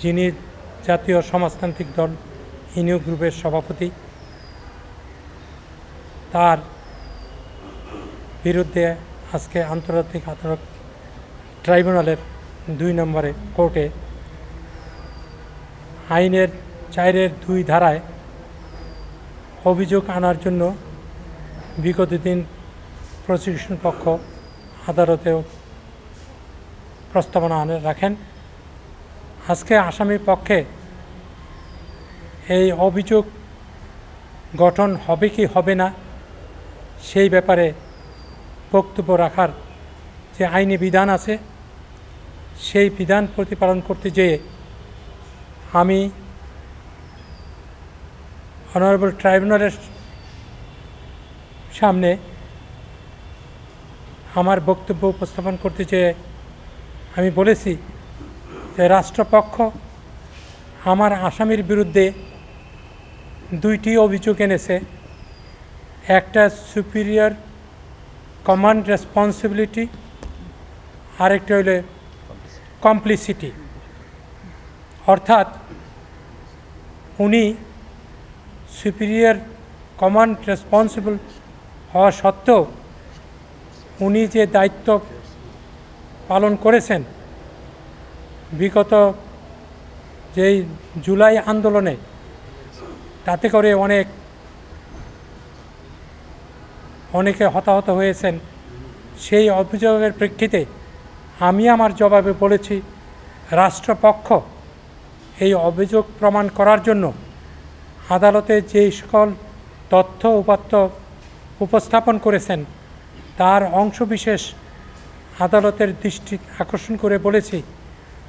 যিনি জাতীয় সমাজতান্ত্রিক দল ইনিউ গ্রুপের সভাপতি, তার বিরুদ্ধে আজকে আন্তর্জাতিক আদালত ট্রাইব্যুনালের দুই নম্বরে কোর্টে আইনের চারের দুই ধারায় অভিযোগ আনার জন্য বিগত দিন প্রসিকিউশন পক্ষ আদালতেও প্রস্তাবনা রাখেন। আজকে আসামির পক্ষে এই অভিযোগ গঠন হবে কি হবে না, সেই ব্যাপারে বক্তব্য রাখার যে আইনি বিধান আছে, সেই বিধান প্রতিপালন করতে যেয়ে আমি অনারেবল ট্রাইব্যুনালের সামনে আমার বক্তব্য উপস্থাপন করতে চেয়ে আমি বলেছি রাষ্ট্রপক্ষ আমার আসামির বিরুদ্ধে দুইটি অভিযোগ এনেছে। একটা সুপিরিয়র কমান্ড রেসপন্সিবিলিটি আরেকটা হইল কমপ্লিসিটি অর্থাৎ উনি সুপিরিয়র কমান্ড রেসপন্সিবল হওয়া সত্ত্বেও উনি যে দায়িত্ব পালন করেছেন বিগত যেই জুলাই আন্দোলনে তাতে করে অনেক, অনেকে হতাহত হয়েছেন। সেই অভিযোগের প্রেক্ষিতে আমি আমার জবাবে বলেছি, রাষ্ট্রপক্ষ এই অভিযোগ প্রমাণ করার জন্য আদালতে যেই সকল তথ্য উপাত্ত উপস্থাপন করেছেন, তার অংশবিশেষ আদালতের দৃষ্টি আকর্ষণ করে বলেছি।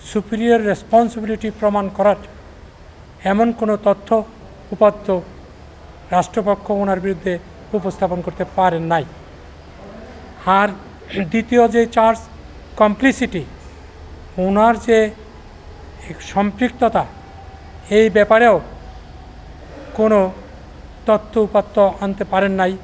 সুপিরিয়র রেসপন্সিবিলিটি প্রমাণ করার এমন কোনো তথ্য উপাত্ত রাষ্ট্রপক্ষ ওনার বিরুদ্ধে উপস্থাপন করতে পারেন নাই। আর দ্বিতীয় যে চার্জ, কমপ্লিসিটি, ওনার যে সম্পৃক্ততা, এই ব্যাপারেও কোনো তথ্য উপাত্ত আনতে পারেন নাই।